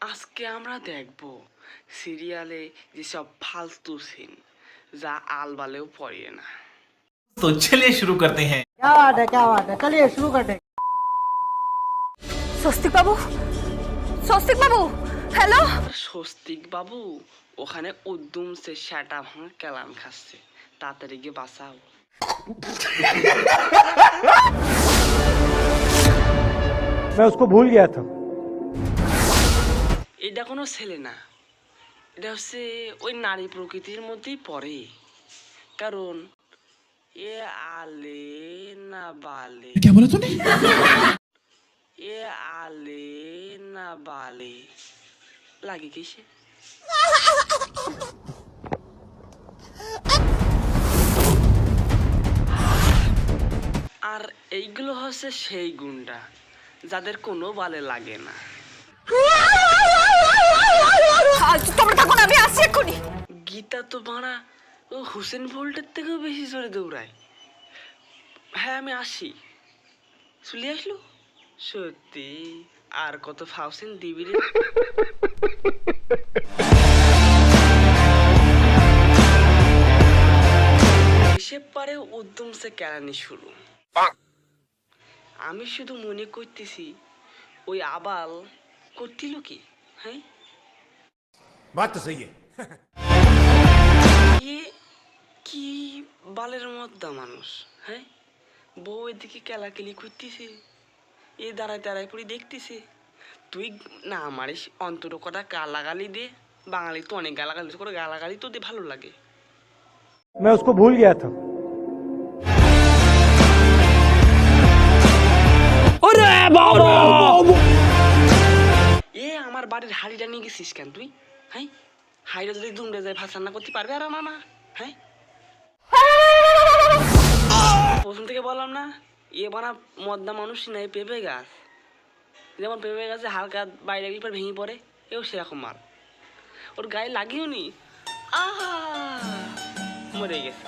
আজকে আমরা দেখব সিরিয়ালে যেসব ফালতু সিন যা আলবালেও পড়ে না तो चलिए शुरू करते हैं क्या बात है क्या बात है चलिए शुरू करते हैं স্বস্তিক বাবু স্বস্তিক বাবু হ্যালো স্বস্তিক বাবু ওখানে উদ্যম সে শ্যাটা ভাঙা কেলান খাচ্ছে তাড়াতাড়ি গিয়ে বাঁচাও मैं उसको भूल गया था এটা কোনো ছেলে না এটা হচ্ছে ওই নারী প্রকৃতির মধ্যেই পড়ে কারণ এ আলে না বালে क्या बोला तूने এ আলে না বালে লাগে কিসে আর এইগুলো হচ্ছে সেই গুন্ডা যাদের কোনো বালে লাগে না আজ তোমরা আমি এক্ষুনি। গীতা তো ও বোল্টের থেকেও বেশি জোরে দৌড়ায়। হ্যাঁ আমি আসি আসলো? সত্যি? আর কত ফাউসেন দিবি রে। পারে উদ্যম সে কেরানি শুরু। আমি শুধু মনে করতেছি, ওই আবাল করছিল কি হ্যাঁ? बात तो सही है কি কি বালের মধ্যা মানুষ হ্যাঁ বউ এদিকে কেলাকেলি করতেছে এ দাঁড়ায় দাঁড়ায় পড়ে দেখতেছে তুই না মারিস অন্তর কটা গালাগালি দে বাঙালি তো অনেক গালাগালি করে গালাগালি তো দে ভালো লাগে मैं उसको भूल गया था এ আমার বাড়ির হাড়িটা নিয়ে গেছিস কেন তুই হ্যাঁ? হাড়িটা যদি দুমড়ে যায়, ভাত রান্না করতে পারবে আর আমার মা হ্যাঁ? প্রথম থেকে বললাম না, এ বানা মদ্দা মানুষ নাই, পেঁপে গাছ। যেমন পেঁপে গাছে হালকা বাইরে গেলে পর ভেঙে পড়ে, এও সেরকম মাল। ওর গায়ে লাগিও নি? মরে গেছে।